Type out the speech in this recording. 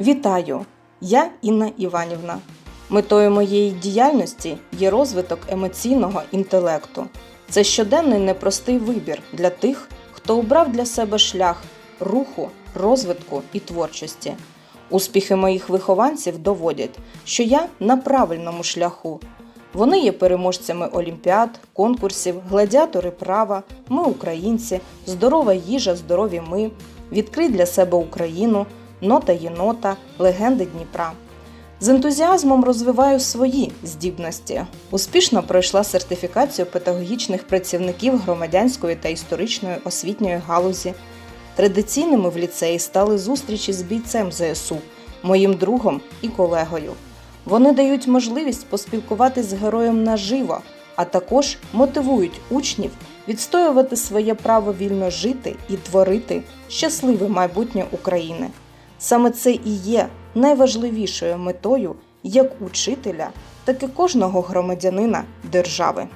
Вітаю! Я Інна Іванівна. Метою моєї діяльності є розвиток емоційного інтелекту. Це щоденний непростий вибір для тих, хто обрав для себе шлях руху, розвитку і творчості. Успіхи моїх вихованців доводять, що я на правильному шляху. Вони є переможцями олімпіад, конкурсів, гладіатори права, ми українці, здорова їжа, здорові ми, відкрий для себе Україну, нота єнота, легенди Дніпра. З ентузіазмом розвиваю свої здібності. Успішно пройшла сертифікацію педагогічних працівників громадянської та історичної освітньої галузі. Традиційними в ліцеї стали зустрічі з бійцем ЗСУ, моїм другом і колегою. Вони дають можливість поспілкуватись з героєм наживо, а також мотивують учнів відстоювати своє право вільно жити і творити щасливе майбутнє України. Саме це і є найважливішою метою як учителя, так і кожного громадянина держави.